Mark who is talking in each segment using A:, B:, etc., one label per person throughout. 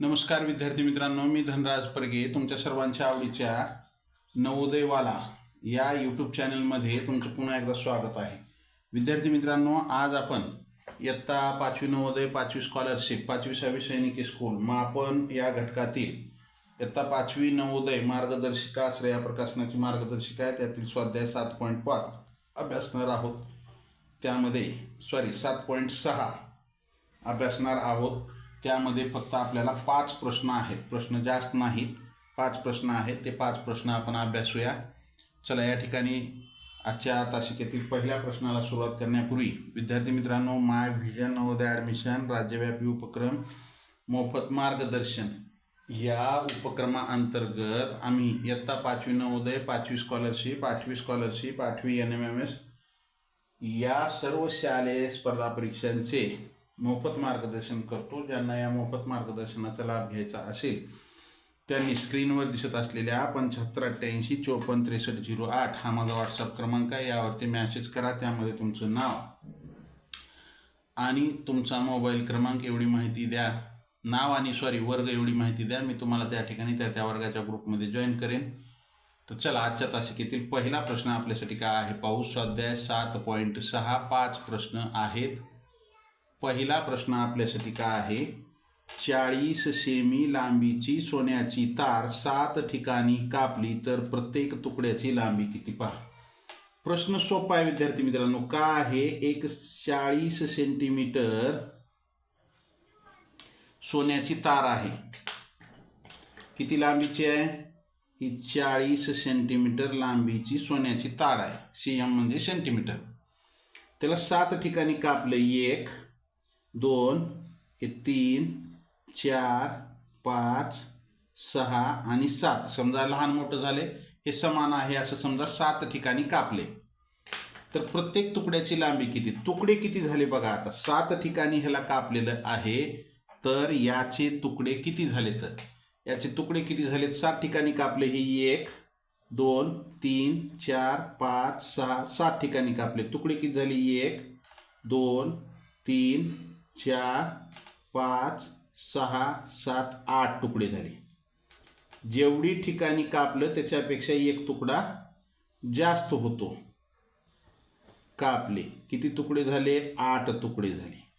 A: नमस्कार विद्यार्थी मित्रांनो मी धनराज परगे तुमच्या सर्वांच्या आवडीच्या नवोदयवाला या यूट्यूब चॅनलमध्ये तुमचं पुन्हा एकदा स्वागत आहे. विद्यार्थी मित्रांनो आज आपण इयत्ता पाचवी नवोदय पाचवी स्कॉलरशिप पाचवी सहावी सैनिकी स्कूल मापन या घटकातील इयत्ता पाचवी नवोदय मार्गदर्शिका श्रेया प्रकाशनाची मार्गदर्शिका आहे. त्यातील स्वाध्याय सात पॉईंट पाच अभ्यासणार आहोत. त्यामध्ये सॉरी सात पॉईंट सहा अभ्यासणार आहोत. त्यामध्ये फक्त आपल्याला पाच प्रश्न आहेत. प्रश्न जास्त नाहीत. पाच प्रश्न आहेत. ते पाच प्रश्न आपण अभ्यासूया. चला या ठिकाणी आजच्या तासिकेतील पहिल्या प्रश्नाला सुरुवात करण्यापूर्वी विद्यार्थी मित्रांनो माय व्हिजन नवोदय ॲडमिशन राज्यव्यापी उपक्रम मोफत मार्गदर्शन या उपक्रमाअंतर्गत आम्ही इयत्ता पाचवी नवोदय पाचवी स्कॉलरशिप आठवी स्कॉलरशिप आठवी एन एम एम एस या सर्व शालेय स्पर्धा परीक्षांचे मोफत मार्गदर्शन करतो ज्यांना या मोफत मार्गदर्शनाचा लाभ घ्यायचा असेल त्यांनी स्क्रीनवर दिसत असलेल्या पंच्याहत्तर अठ्ठ्याऐंशी चोपन्न त्रेसष्ट झिरो आठ हा माझा व्हॉट्सअप क्रमांक आहे. यावरती मॅसेज करा त्यामध्ये तुमचं नाव आणि तुमचा मोबाईल क्रमांक एवढी माहिती द्या. नाव आणि सॉरी वर्ग एवढी माहिती द्या. मी तुम्हाला त्या ठिकाणी त्या त्या वर्गाच्या ग्रुपमध्ये जॉईन करेन. तर चला आजच्या तासिकेतील पहिला प्रश्न आपल्यासाठी काय आहे? पाऊस स्वाध्याय सात पॉईंट सहा पाच प्रश्न आहेत. पहिला प्रश्न आपल्यासाठी काय आहे? चाळीस सेमी लांबीची सोन्याची तार सात ठिकाणी कापली तर प्रत्येक तुकड्याची लांबी किती पहा? प्रश्न सोपा आहे विद्यार्थी मित्रांनो. का आहे? एक चाळीस सेंटीमीटर सोन्याची तार आहे. किती लांबीची आहे? ही चाळीस सेंटीमीटर लांबीची सोन्याची तार आहे. सी एम म्हणजे सेंटीमीटर. त्याला सात ठिकाणी कापलं एक दोन हे तीन चार पाच सहा आणि सात. समजा लहान मोठं झाले हे समान आहे असं समजा सात ठिकाणी कापले. तर प्रत्येक तुकड्याची लांबी किती? तुकडे किती झाले बघा आता. सात ठिकाणी ह्याला कापलेलं आहे तर याचे तुकडे किती झाले तर याचे तुकडे किती झालेत? सात ठिकाणी कापले हे एक दोन तीन चार पाच सहा सात ठिकाणी कापले. तुकडे किती झाले? एक दोन तीन चार पाच सहा सात आठ तुकडे झाले. जेवढी ठिकाणी कापलं त्याच्यापेक्षा एक तुकडा जास्त होतो. कापले. किती तुकडे झाले? आठ तुकडे झाले.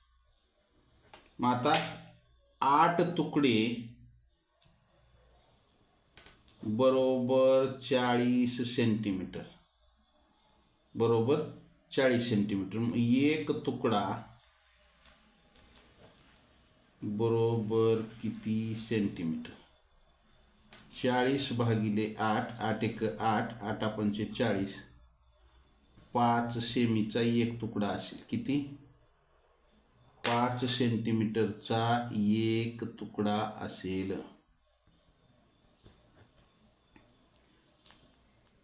A: मग आता आठ तुकडे बरोबर चाळीस सेंटीमीटर. बरोबर चाळीस सेंटीमीटर. एक तुकडा बरोबर किती सेंटीमीटर चाळीस भागिले आठ आठ एक आठ आठ पंचे चाळीस. पाच सेमीचा एक तुकडा असेल किती? पाच सेंटीमीटरचा एक तुकडा असेल.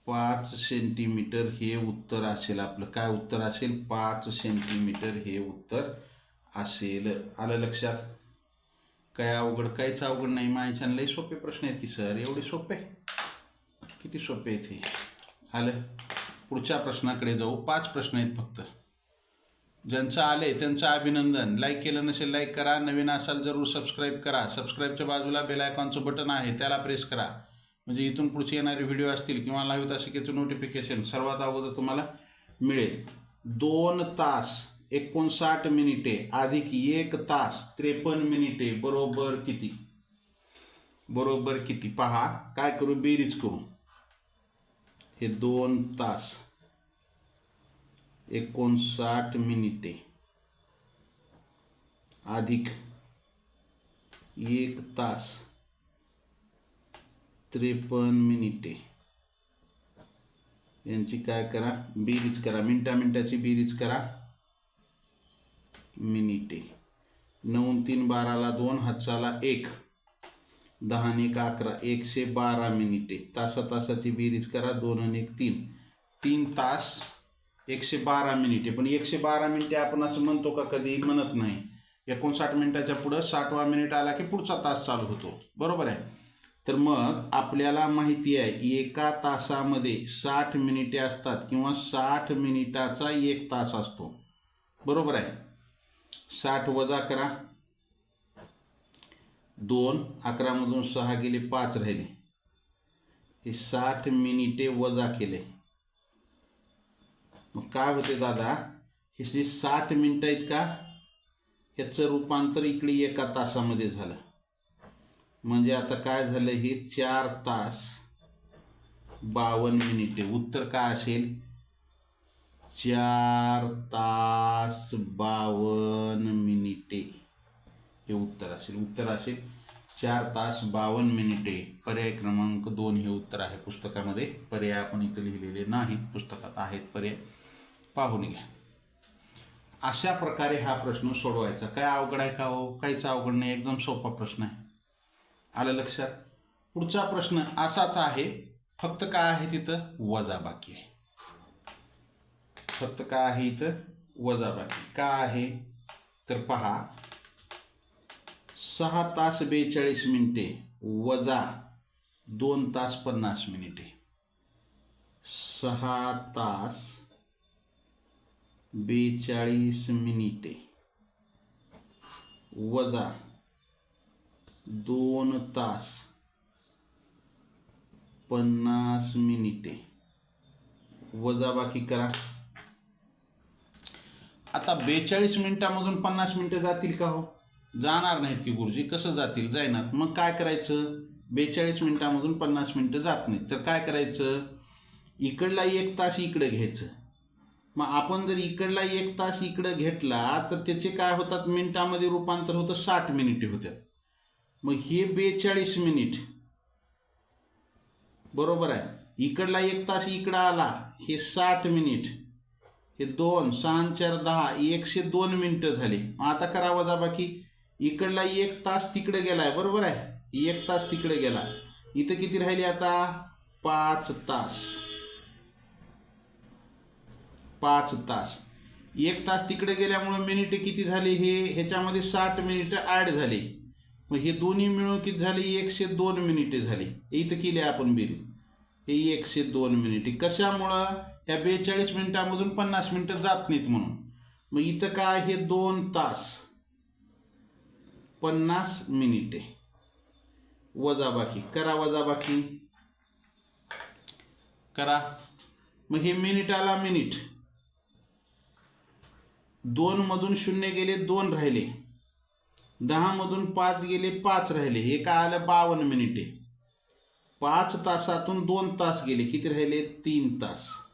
A: पाच सेंटीमीटर हे उत्तर असेल आपलं. काय उत्तर असेल? पाच सेंटीमीटर हे उत्तर असेल. आलं लक्षात? काय अवघड काहीच अवघड नाही. माझ्या लई सोपे प्रश्न आहेत की सर एवढे सोपे? किती सोपे आहेत हे? आलं. पुढच्या प्रश्नाकडे जाऊ. पाच प्रश्न आहेत फक्त. ज्यांचं आले त्यांचं अभिनंदन. लाईक केलं नसेल लाईक करा. नवीन असाल जरूर सबस्क्राईब करा. सबस्क्राईबच्या बाजूला बेल आयकॉनचं बटन आहे त्याला प्रेस करा. म्हणजे इथून पुढचे येणारे व्हिडिओ असतील किंवा लाईव्ह तासिकेचं नोटिफिकेशन सर्वात अगोदर तुम्हाला मिळेल. दोन तास एकोणसाठ मिनिटे अधिक एक तास त्रेपन्न मिनिटे बरोबर किती? बरोबर किती? पहा काय करू बेरीज करू. हे दोन तास. एकोणसाठ मिनिटे. अधिक एक तास. त्रेपन्न मिनिटे. यांची काय करा बेरीज करा. मिनटा मिनटाची बेरीज करा. मिनिटे. नऊ तीन बाराला दोन हातचाला एक. दहा एक अकरा एकशे बारा मिनिटे. तासा तासाची बेरीज करा दोन आणि एक तीन. तीन तास एकशे बारा मिनिटे. पण एकशे बारा मिनिटे आपण असं म्हणतो का कधी? म्हणत नाही. एकोणसाठ मिनिटाच्या पुढं साठवा मिनिट आला की पुढचा तास चालू होतो. बरोबर आहे? तर मग आपल्याला माहिती आहे एका तासामध्ये साठ मिनिटे असतात किंवा साठ मिनिटाचा एक तास असतो. बरोबर आहे? साठ वजा करा दोन अकरामधून सहा गेले पाच राहिले. हे साठ मिनिटे वजा केले. मग काय होते दादा? हे जे साठ मिनटं आहेत का? ह्याचं रूपांतर इकडे एका तासामध्ये झालं. म्हणजे आता काय झालं? हे चार तास बावन्न मिनिटे. उत्तर काय असेल? चार तास बावन्न मिनिटे. हे उत्तर असेल उत्तर असेल. चार तास बावन्न मिनिटे. पर्याय क्रमांक दोन हे उत्तर आहे पुस्तकामध्ये. पर्याय आपण इथं लिहिलेले नाहीत पुस्तकात आहेत पर्याय. पाहून घ्या. अशा प्रकारे हा प्रश्न सोडवायचा. काय अवघड आहे का हो? काहीच अवघड नाही एकदम सोपा प्रश्न आहे. आलं लक्षात? पुढचा प्रश्न असाच आहे. फक्त काय आहे तिथं? वजाबाकी आहे. फक्त काय आहे इथं? वजाबाकी. काय आहे? तर पहा. सहा तास बेचाळीस मिनिटे. वजा दोन तास पन्नास मिनिटे. सहा तास बेचाळीस मिनिटे. वजा दोन तास पन्नास मिनिटे. वजाबाकी करा. आता बेचाळीस मिनिटामधून पन्नास मिनिटं जातील का हो? जाणार नाहीत की गुरुजी. कसं जातील? जाईनात. मग काय करायचं? बेचाळीस मिनिटामधून पन्नास मिनिटं जात नाहीत. तर काय करायचं? इकडला एक तास इकडे घ्यायचं. मग आपण जर इकडला एक तास इकडं घेतला तर त्याचे काय होतात? मिनिटामध्ये रूपांतर होतं साठ मिनिटे होतात मग हे बेचाळीस मिनिट. बरोबर आहे. इकडला एक तास इकडं आला हे साठ मिनिट. हे दोन सहा चार दहा एकशे दोन मिनिटं झाली. मग आता करा वजाबाकी इकडला एक तास तिकडे गेलाय बरोबर आहे? एक तास तिकडे गेला इथं किती राहिले आता? पाच तास. पाच तास. एक तास तिकडे गेल्यामुळं मिनिटं किती झाली हे? ह्याच्यामध्ये साठ मिनिटं ॲड झाली. मग हे दोन्ही मिळून किती झाली? एकशे दोन मिनिटे झाली. इथं केली आपण बिल हे एकशे दोन मिनिटे. कशामुळं? या बेचाळीस मिनिटामधून पन्नास मिनिटं जात नाहीत म्हणून. मग इथं काय हे दोन तास. पन्नास मिनिटे. वजाबाकी. करा वजाबाकी. करा. मग हे मिनिट आला मिनिट. दोन मधून शून्य गेले दोन राहिले. दहा मधून पाच गेले पाच राहिले. हे काय आलं? बावन्न मिनिटे. पाच तासातून दोन तास गेले. किती राहिले? तीन तास.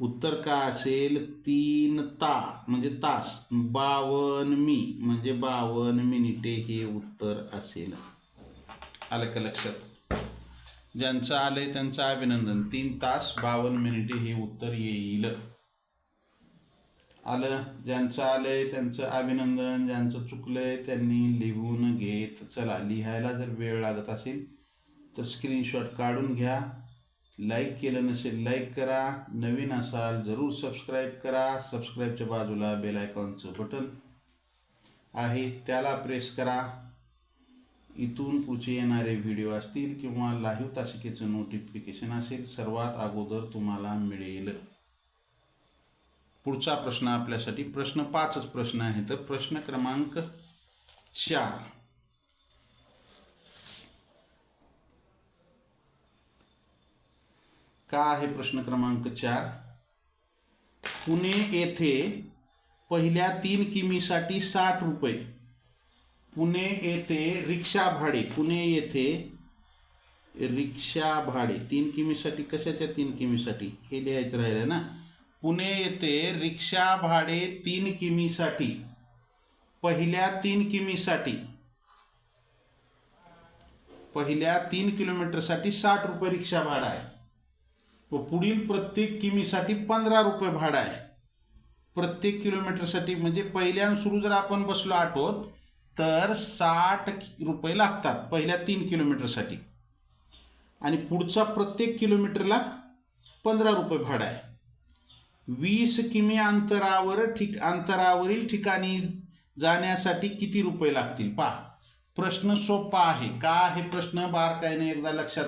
A: उत्तर काय असेल? तीन ता म्हणजे तास. बावन मी म्हणजे बावन मिनिटे हे उत्तर असेल. आलं का लक्षात? ज्यांचं आलंय त्यांचं अभिनंदन. तीन तास बावन्न मिनिटे हे उत्तर येईल. आलं? ज्यांचं आलंय त्यांचं अभिनंदन. ज्यांचं चुकलंय त्यांनी लिहून घेत. चला लिहायला जर वेळ लागत असेल तर स्क्रीनशॉट काढून घ्या. लाईक केलं नसेल लाईक करा. नवीन असाल जरूर सबस्क्राईब करा. सबस्क्राईबच्या बाजूला बेल आयकॉनचं बटन आहे. त्याला प्रेस करा. इथून पुढचे येणारे व्हिडिओ असतील किंवा लाईव्ह तासिकेचं नोटिफिकेशन असेल सर्वात अगोदर तुम्हाला मिळेल. पुढचा प्रश्न आपल्यासाठी प्रश्न पाचच प्रश्न आहे तर प्रश्न क्रमांक चार. का आहे प्रश्न क्रमांक चार. पुणे येथे पहिल्या तीन किमीसाठी साठ रुपये. पुणे येथे रिक्षा भाडे, पुणे येथे रिक्षा भाडे. तीन किमीसाठी, कशाच्या तीन किमीसाठी? हे लिहायचं राहिलं ना. पुणे येथे रिक्षा भाडे तीन किमीसाठी. पहिल्या तीन किमीसाठी. पहिल्या तीन किलोमीटरसाठी साठ रुपये रिक्षा भाडा आहे. व पुढील प्रत्येक किमीसाठी पंधरा रुपये भाडं आहे. प्रत्येक किलोमीटरसाठी म्हणजे पहिल्यान सुरू जर आपण बसलो आठवत तर साठ रुपये लागतात पहिल्या तीन किलोमीटरसाठी. आणि पुढचा प्रत्येक किलोमीटरला पंधरा रुपये भाडं आहे. वीस किमी अंतरावर ठिक अंतरावरील ठिकाणी जाण्यासाठी किती रुपये लागतील? पहा. प्रश्न सोपा आहे. का हे प्रश्न? बारकाईने एकदा लक्षात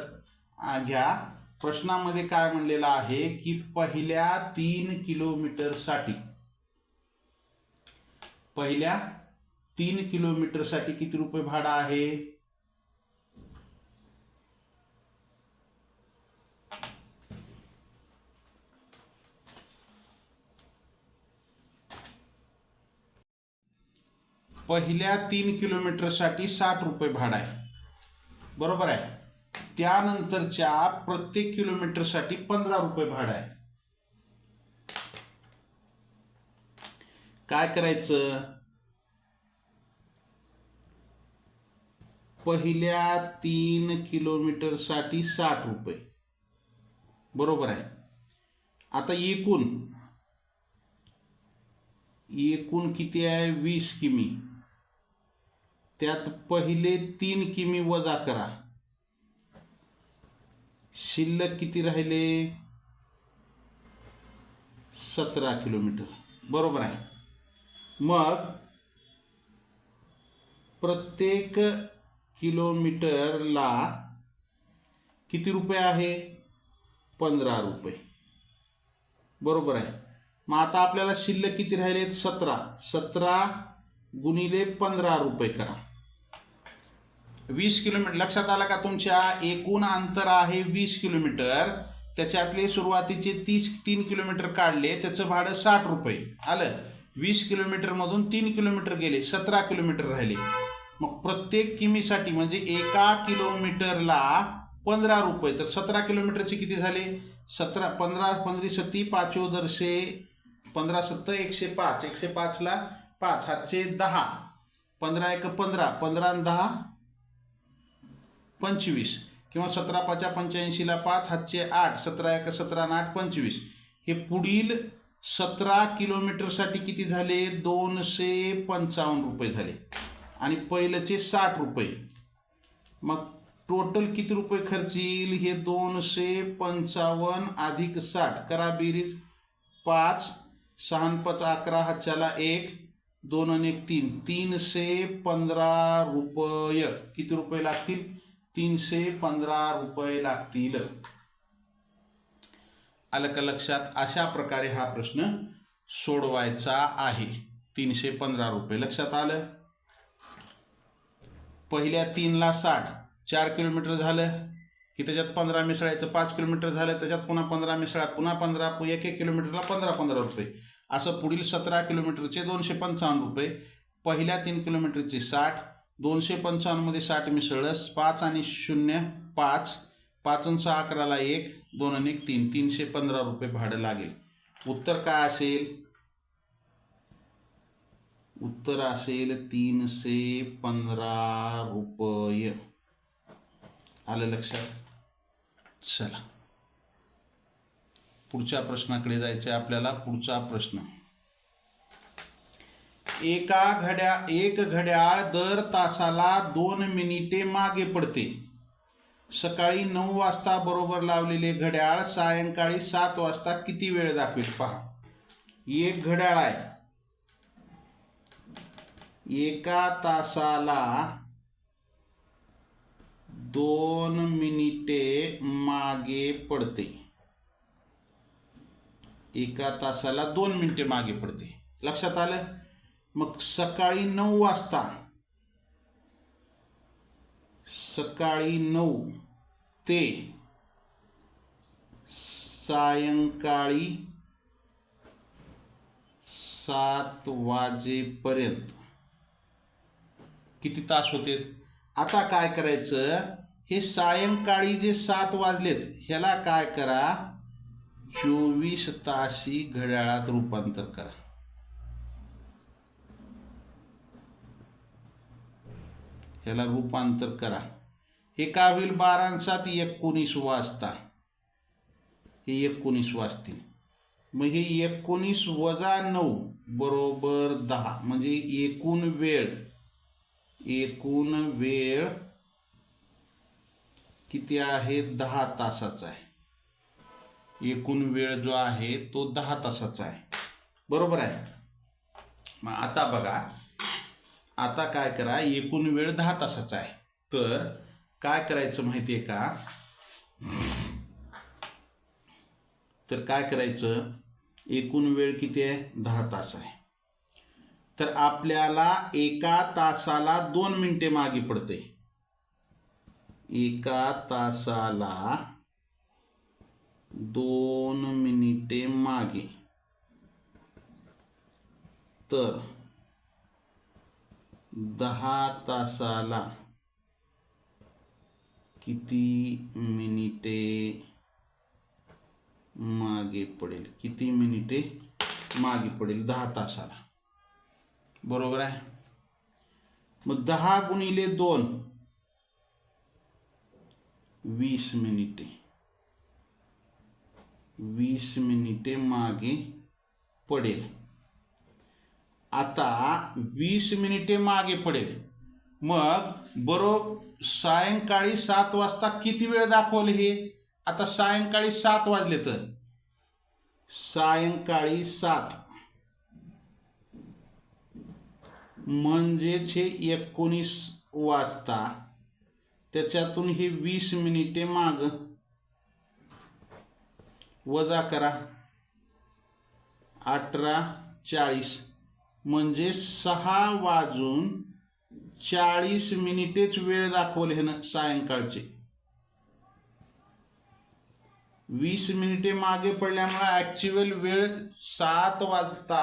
A: आ, घ्या. प्रश्नामध्ये काय म्हणलेलं आहे की पहिल्या तीन किलोमीटरसाठी पहिल्या तीन किलोमीटरसाठी किती रुपये भाडं आहे? पहिल्या तीन किलोमीटरसाठी साठ रुपये भाडं आहे. बरोबर आहे? त्यानंतरच्या प्रत्येक किलोमीटरसाठी पंधरा रुपये भाडं आहे. काय करायचं? पहिल्या तीन किलोमीटरसाठी साठ रुपये. बरोबर आहे. आता एकूण एकूण किती आहे? वीस किमी. त्यात पहिले तीन किमी वजा करा. शिल्लक किती राहिले? सतरा किलोमीटर. बरोबर आहे. मग प्रत्येक किलोमीटरला किती रुपये आहे? पंधरा रुपये. बरोबर आहे. मग आता आपल्याला शिल्लक किती राहिले सतरा. सतरा गुणिले पंधरा रुपये करा. वीस किलोमीटर लक्षात आलं का तुमच्या एकूण अंतर आहे वीस किलोमीटर त्याच्यातले सुरुवातीचे तीस तीन किलोमीटर काढले त्याचं भाडं साठ रुपये. आलं? वीस किलोमीटरमधून तीन किलोमीटर गेले सतरा किलोमीटर राहिले. मग प्रत्येक किमीसाठी म्हणजे एका किलोमीटरला पंधरा रुपये तर सतरा किलोमीटरचे किती झाले? सतरा पंधरा पंधरी सत्ती पाचो दरशे पंधरा सत्तर एकशे पाच. एकशे पाचला पाच हातचे दहा. पंधरा एक पंधरा पंधरा आणि दहा पंचवीस किंवा सतरा पाचा पंच्याऐंशीला पाच हातचे आठ सतरा एक सतरा आठ पंचवीस. हे पुढील सतरा किलोमीटरसाठी किती झाले? दोनशे पंचावन्न रुपये झाले. आणि पहिलंचे साठ रुपये. मग टोटल किती रुपये खर्च येईल? हे दोनशे पंचावन्न अधिक साठ. करा बेरीज. पाच सहा पाच अकरा हातच्याला एक दोन आणि एक तीन. तीनशे पंधरा रुपये. किती रुपये लागतील? तीनशे पंधरा रुपये लागतील. आलं का लक्षात अशा प्रकारे हा प्रश्न सोडवायचा आहे. तीनशे पंधरा रुपये लक्षात आलं. पहिल्या तीनला साठ चार किलोमीटर झालं की त्याच्यात पंधरा मिसळायचं पाच किलोमीटर झालं त्याच्यात पुन्हा पंधरा मिसळा पुन्हा पंधरा पु- एक एक किलोमीटरला पंधरा पंधरा रुपये. असं पुढील सतरा किलोमीटरचे दोनशे पंचावन्न रुपये. पहिल्या तीन किलोमीटरचे साठ दोनशे पंचावन्नमध्ये साठ मिसळस पाच आणि शून्य पाच. पाच सहा अकराला एक दोन आणि एक तीन. तीनशे पंधरा रुपये भाडं लागेल. उत्तर काय असेल? उत्तर असेल तीनशे पंधरा रुपये. आलं लक्षात? चला. पुढच्या प्रश्नाकडे जायचे आपल्याला. पुढचा प्रश्न. एका घड्या एक घड्याळ दर तासाला दोन मिनिटे मागे पडते. सकाळी नऊ वाजता बरोबर लावलेले घड्याळ सायंकाळी सात वाजता किती वेळ दाखवेल पहा. एक घड्याळ आहे. एका तासाला दोन मिनिटे मागे पडते. एका तासाला दोन मिनिटे मागे पडते. लक्षात आलं? मग सकाळी नऊ वाजता सकाळी नऊ ते सायंकाळी सात वाजेपर्यंत. किती तास होते? आता काय करायचं? हे सायंकाळी जे सात वाजलेत ह्याला काय करा? चोवीस तासी घड्याळात रूपांतर करा. ह्याला रूपांतर करा. हे काय होईल बारा एकोणीस वाजता. हे एकोणीस वाजतील. मग हे एकोणीस वजा नऊ बरोबर दहा म्हणजे एकूण वेळ. एकूण वेळ किती आहे? दहा तासाचा आहे. एकूण वेळ जो आहे तो दहा तासाचा आहे. बरोबर आहे? मग आता बघा. आता काय करा एकूण वेळ दहा तासाचा आहे. तर काय करायचं माहिती आहे का? तर काय करायचं? एकूण वेळ किती आहे? दहा तास आहे. तर आपल्याला एका तासाला दोन मिनिटे मागे पडते. एका तासाला दोन मिनिटे मागे. तर दहा तासाला किती मिनिटे मागे पडेल? किती मिनिटे मागे पडेल? दहा तासाला. बरोबर आहे? मग दहा गुणिले दोन. वीस मिनिटे. वीस मिनिटे मागे पडेल. आता वीस मिनिटे मागे पडेल. मग बरोबर सायंकाळी सात वाजता किती वेळ दाखवले हे? आता सायंकाळी सात वाजले तर. सायंकाळी सात. म्हणजेच हे एकोणीस वाजता. त्याच्यातून हे वीस मिनिटे माग. वजा करा. अठरा चाळीस. म्हणजे सहा वाजून चाळीस मिनिटेच वेळ दाखवले हे ना सायंकाळचे. वीस मिनिटे मागे पडल्यामुळे ॲक्च्युअल वेळ सात वाजता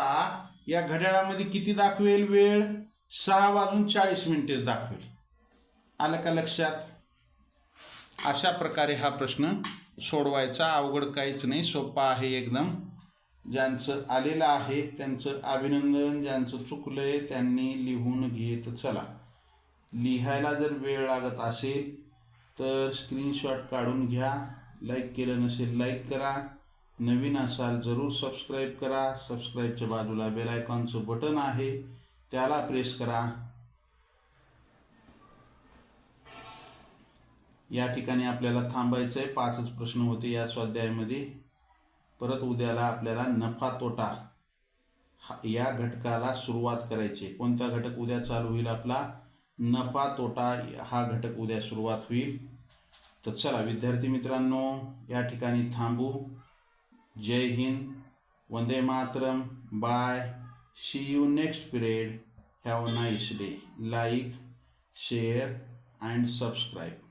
A: या घड्याळामध्ये किती दाखवेल वेळ? सहा वाजून चाळीस मिनिटे दाखवेल. आलं का लक्षात? अशा प्रकारे हा प्रश्न सोडवायचा. अवघड काहीच नाही. सोपा आहे एकदम. ज्यांचं आलेलं आहे त्यांचं अभिनंदन ज्यांचं चुकलं आहे त्यांनी लिहून घेत चला. लिहायला जर वेळ लागत असेल तर स्क्रीनशॉट काढून घ्या. लाईक केलं नसेल लाईक करा. नवीन असाल जरूर सबस्क्राईब करा. सबस्क्राईबच्या बाजूला बेल आयकॉनचं बटन आहे. त्याला प्रेस करा. या ठिकाणी आपल्याला थांबायचं आहे पाचच प्रश्न होते या स्वाध्यायामध्ये. परत उद्याला आपल्याला नफा तोटा हा- या घटकाला सुरुवात करायची. कोणता घटक उद्या चालू होईल आपला? नफा तोटा हा घटक उद्या सुरुवात होईल. तर चला विद्यार्थी मित्रांनो या ठिकाणी थांबू. Jai Hind. Vande Mataram. Bye. See you next period have nice day like share and subscribe